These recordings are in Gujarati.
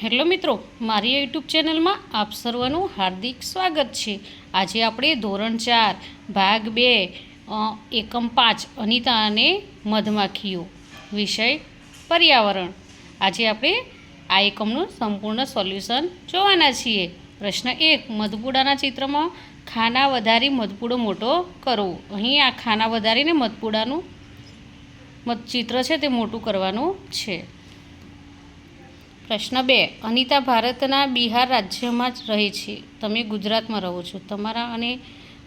હેલો મિત્રો, મારી યુટ્યુબ ચેનલમાં આપ સર્વનું હાર્દિક સ્વાગત છે. આજે આપણે ધોરણ ચાર, ભાગ બે એકમ પાંચ, અનિતા અને મધમાખીઓ વિષય પર્યાવરણ. આજે આપણે આ એકમનું સંપૂર્ણ સોલ્યુશન જોવાના છીએ. પ્રશ્ન એક, મધપુડાના ચિત્રમાં ખાના વધારી મધપુડો મોટો કરવો. અહીં આ ખાના વધારીને મધપુડાનું મધ, ચિત્ર છે તે મોટું કરવાનું છે. પ્રશ્ન બે. અનિતા ભારતના બિહાર રાજ્યમાં જ રહે છે. તમે ગુજરાતમાં રહો છો. તમારા અને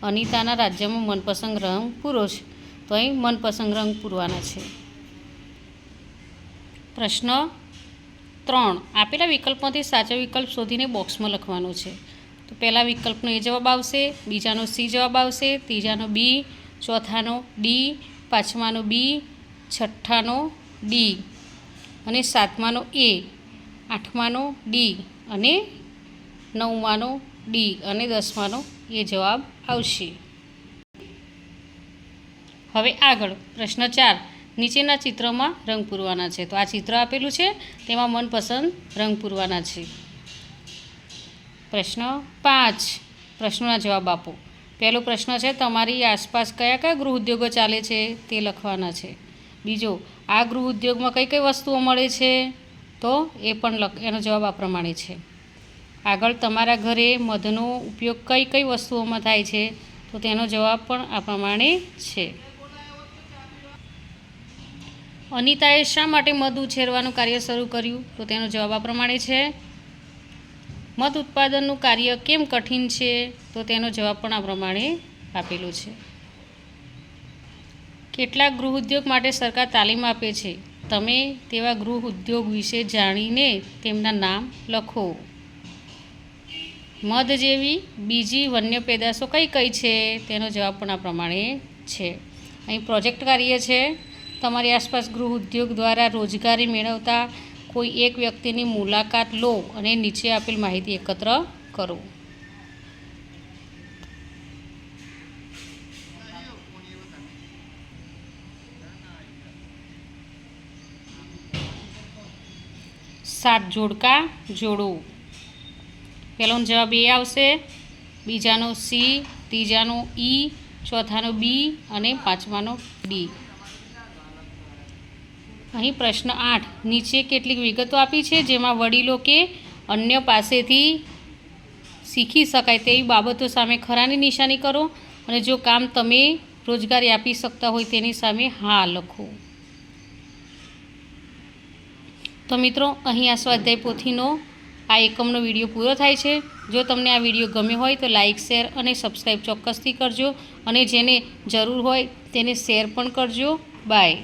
અનિતાના રાજ્યમાં મનપસંદ રંગ પૂરો છે. તો અહીં મનપસંદ રંગ પૂરવાના છે. પ્રશ્ન ત્રણ. આપેલા વિકલ્પોથી સાચો વિકલ્પ શોધીને બોક્સમાં લખવાનો છે. તો પહેલા વિકલ્પનો એ જવાબ આવશે, બીજાનો સી જવાબ આવશે, ત્રીજાનો બી, ચોથાનો ડી, પાંચમાનો બી, છઠ્ઠાનો ડી અને સાતમાનો એ. આઠમાનો ડી અને નવમાનો ડી અને દસમાનો એ જવાબ આવશે. હવે આગળ પ્રશ્ન ચાર. નીચેના ચિત્રમાં રંગ પૂરવાના છે. તો આ ચિત્ર આપેલું છે. તેમાં મનપસંદ રંગ પૂરવાના છે. પ્રશ્ન પાંચ. પ્રશ્નોના જવાબ આપો. પહેલો પ્રશ્ન છે, તમારી આસપાસ કયા કયા ગૃહ ઉદ્યોગો ચાલે છે? તે લખવાના છે. બીજો, આ ગૃહ ઉદ્યોગમાં કઈ કઈ વસ્તુઓ મળે છે? તો એ પણ લખ, એનો જવાબ આ પ્રમાણે છે. આગળ તમારા ઘરે મધનો ઉપયોગ કઈ કઈ વસ્તુઓમાં થાય છે? તો તેનો જવાબ પણ આ પ્રમાણે છે. અનિતાએ શા માટે મધ ઉછેરવાનું કાર્ય શરૂ કર્યું? તો તેનો જવાબ આ પ્રમાણે છે. મધ ઉત્પાદનનું કાર્ય કેમ કઠિન છે? તો તેનો જવાબ પણ આ પ્રમાણે આપેલો છે. કેટલાક ગૃહ ઉદ્યોગ માટે સરકાર તાલીમ આપે છે. તમે તેવા ગૃહ ઉદ્યોગ વિશે જાણીને તેમના નામ લખો. મધ જેવી બીજી વન્ય પેદાશો કઈ કઈ છે? તેનો જવાબ પણ આ પ્રમાણે છે. અહીં પ્રોજેક્ટ કાર્ય છે. તમારી આસપાસ ગૃહ ઉદ્યોગ દ્વારા રોજગારી મેળવતા કોઈ એક વ્યક્તિની મુલાકાત લો અને નીચે આપેલ માહિતી એકત્ર કરો. સાત જોડકા જોડો. પહેલોનો જવાબ એ આવશે. બીજાનો સી, ત્રીજાનો ઈ, ચોથાનો બી અને પાંચમાનો ડી. અહીં પ્રશ્ન આઠ. નીચે કેટલીક વિગતો આપી છે જેમાં વડીલો કે અન્ય પાસેથી શીખી શકાય તેવી બાબતો સામે ખરાની નિશાની કરો અને જો કામ તમે રોજગારી આપી શકતા હોય તેની સામે હા લખો. તો મિત્રો, અહીં આ સ્વાધ્યાય પોથીનો આ એકમનો વીડિયો પૂરો થાય છે. જો તમને આ વીડિયો ગમ્યો હોય તો લાઇક શેર અને સબસ્ક્રાઈબ ચોક્કસથી કરજો અને જેને જરૂર હોય તેને શેર પણ કરજો. બાય.